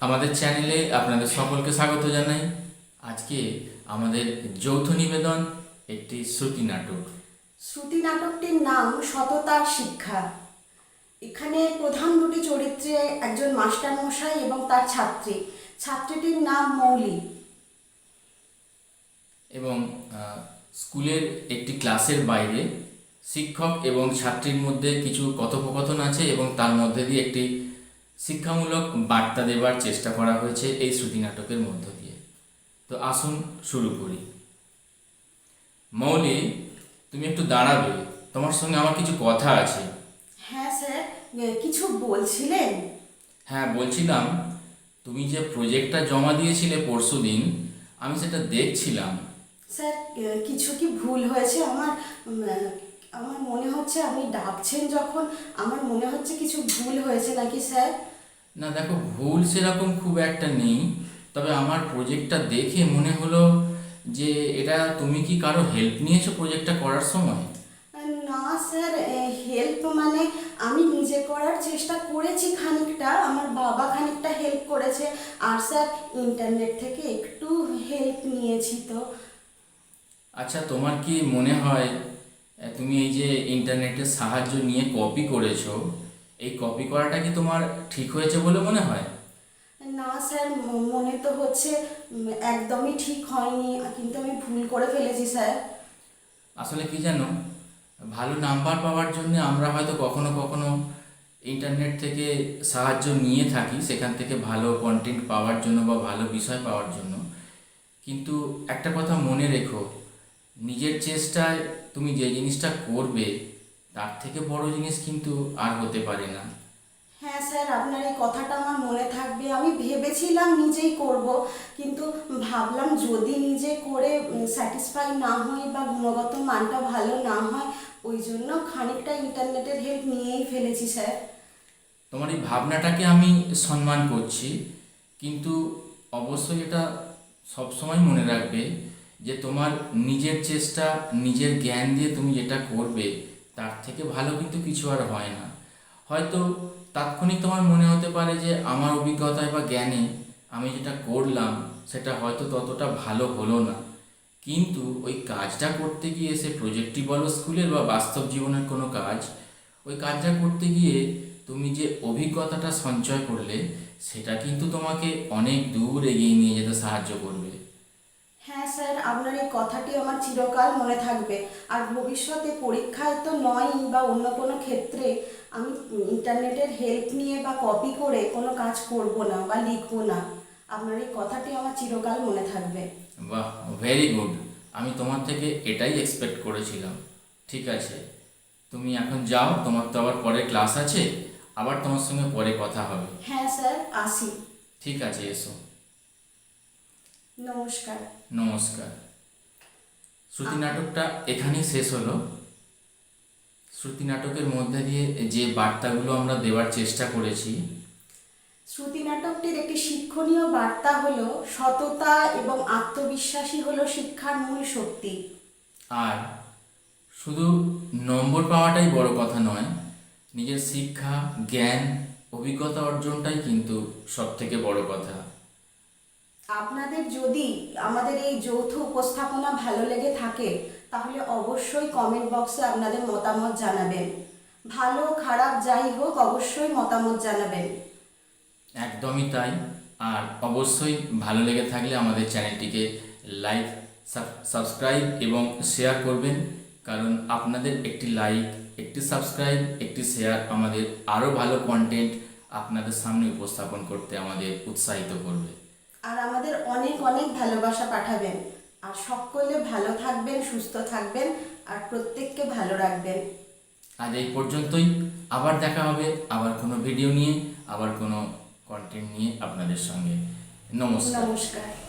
আমাদের চ্যানেলে আপনাদের সকলকে স্বাগত জানাই। আজকে আমাদের যৌথ নিবেদন একটি শ্রুতি নাটক। শ্রুতি নাটকটির নাম সততার শিক্ষা। এখানে প্রধান দুটি চরিত্রে একজন মাস্টার মশাই এবং তার ছাত্রী। ছাত্রীটির নাম মৌলি। এবং স্কুলের একটি ক্লাসের বাইরে শিক্ষক এবং ছাত্রীর মধ্যে কিছু কথোপকথন আছে এবং তার মধ্যে দিয়ে একটি শিক্ষামূলক বার্তা দেবার চেষ্টা করা হয়েছে এই শ্রুতি নাটকের মধ্য দিয়ে। তো আসুন শুরু করি। মৌলি তুমি একটু দাঁড়াবে। তোমার সঙ্গে আমার কিছু কথা আছে। হ্যাঁ স্যার কিছু বলছিলেন? হ্যাঁ বলছিলাম তুমি যে প্রজেক্টটা জমা দিয়েছিলে পরশু দিন আমি সেটা দেখছিলাম। স্যার কিছু কি ভুল হয়েছে আমার? আমার মনে হচ্ছে আপনি ডাকছেন যখন আমার মনে হচ্ছে কিছু ভুল হয়েছে নাকি স্যার? না দেখো ভুল সেরকম খুব একটা নেই তবে আমার প্রজেক্টটা দেখে মনে হলো যে এটা তুমি কি কারও হেল্প নিয়েছো প্রজেক্টটা করার সময়? না স্যার হেল্প মানে আমি নিজে করার চেষ্টা করেছি খানিকটা আমার বাবা খানিকটা হেল্প করেছে আর স্যার ইন্টারনেট থেকে একটু হেল্প নিয়েছি তো। আচ্ছা তোমার কি মনে হয় তুমি এই যে ইন্টারনেটের সাহায্য নিয়ে কপি করেছ এই কপি করাটা কি তোমার ঠিক হয়েছে বলে মনে হয়? না স্যার মনে তো হচ্ছে একদমই ঠিক হয়নি কিন্তু আমি ভুল করে ফেলেছি স্যার। আসলে কি জানো ভালো নাম্বার পাওয়ার জন্য আমরা হয়তো কখনো কখনো ইন্টারনেট থেকে সাহায্য নিয়ে থাকি সেখান থেকে ভালো কন্টেন্ট পাওয়ার জন্য বা ভালো বিষয় পাওয়ার জন্য। কিন্তু একটা কথা মনে রেখো নিজের চেষ্টায় তুমি যে জিনিসটা করবে তার থেকে বড় জিনিস কিন্তু আর হতে পারে না। হ্যাঁ স্যার আপনার এই কথাটা আমার মনে থাকবে। আমি ভেবেছিলাম নিজেই করব কিন্তু ভাবলাম যদি নিজে করে স্যাটিসফাই না হই বা গুণগত মানটা ভালো না হয় ওই জন্য খানিকটা ইন্টারনেটের হেল্প নিয়েই ফেলেছি স্যার। তোমার এই ভাবনাটাকে আমি সম্মান করছি কিন্তু অবশ্যই এটা সবসময় মনে রাখবে যে তোমার নিজের চেষ্টা, নিজের জ্ঞান দিয়ে তুমি যেটা করবে, তার থেকে ভালো কিন্তু কিছু আর হয় না। হয়তো তাৎক্ষণিক তোমার মনে হতে পারে যে, আমার অভিজ্ঞতায় বা জ্ঞানে আমি যেটা করলাম, সেটা হয়তো ততটা ভালো হলো না। কিন্তু ওই কাজটা করতে গিয়ে সে প্রজেক্টই বলো স্কুলের বা বাস্তব জীবনের কোনো কাজ, ওই কাজটা করতে গিয়ে তুমি যে অভিজ্ঞতাটা সঞ্চয় করলে, সেটা কিন্তু তোমাকে অনেক দূর এগিয়ে নিয়ে যেতে সাহায্য করবে। হ্যাঁ স্যার আপনার এই কথাটি আমার চিরকাল মনে থাকবে। আর ভবিষ্যতে পরীক্ষায় তো নয় বা অন্য কোনো ক্ষেত্রে আমি ইন্টারনেটের হেল্প নিয়ে বা কপি করে কোনো কাজ করব না বা লিখব না। আপনার এই কথাটি আমার চিরকাল মনে থাকবে। বাহ ভেরি গুড আমি তোমার থেকে এটাই এক্সপেক্ট করেছিলাম। ঠিক আছে। তুমি এখন যাও তোমার তো আবার পরে ক্লাস আছে। আবার তোমার সঙ্গে পরে কথা হবে। হ্যাঁ স্যার আসি। ঠিক আছে এসো। নমস্কার। নমস্কার। শ্রুতি নাটকটা এখানেই শেষ হলো। শ্রুতি নাটকের মধ্যে দিয়ে যে বার্তাগুলো আমরা দেওয়ার চেষ্টা করেছি। শ্রুতি নাটকটির একটি শিক্ষণীয় বার্তা হলো সততা এবং আত্মবিশ্বাসী হলো শিক্ষার মূল শক্তি। আর শুধু নম্বর পাওয়াটাই বড় কথা নয় নিজের শিক্ষা জ্ঞান অভিজ্ঞতা অর্জনটাই কিন্তু সব থেকে বড় কথা। আপনাদের যদি আমাদের এই যৌথ উপস্থাপনা ভালো লেগে থাকে, তাহলে অবশ্যই কমেন্ট বক্সে আপনাদের মতামত জানাবেন। ভালো, খারাপ, যাই হোক, অবশ্যই মতামত জানাবেন। একদমই তাই। আর অবশ্যই ভালো লেগে থাকলে আমাদের চ্যানেলটিকে লাইক সাবস্ক্রাইব এবং শেয়ার করবেন। কারণ আপনাদের একটি লাইক, একটি সাবস্ক্রাইব, একটি শেয়ার আমাদের আরও ভালো কন্টেন্ট আপনাদের সামনে উপস্থাপন করতে আমাদের উৎসাহিত করবে। আর আমাদের অনেক অনেক ভালোবাসা পাঠাবেন। আর সকলে ভালো থাকবেন সুস্থ থাকবেন আর প্রত্যেককে ভালো রাখবেন। আজ এই পর্যন্তই। আবার দেখা হবে আবার কোনো ভিডিও নিয়ে আবার কোনো কন্টেন্ট নিয়ে আপনাদের সঙ্গে। নমস্কার। নমস্কার।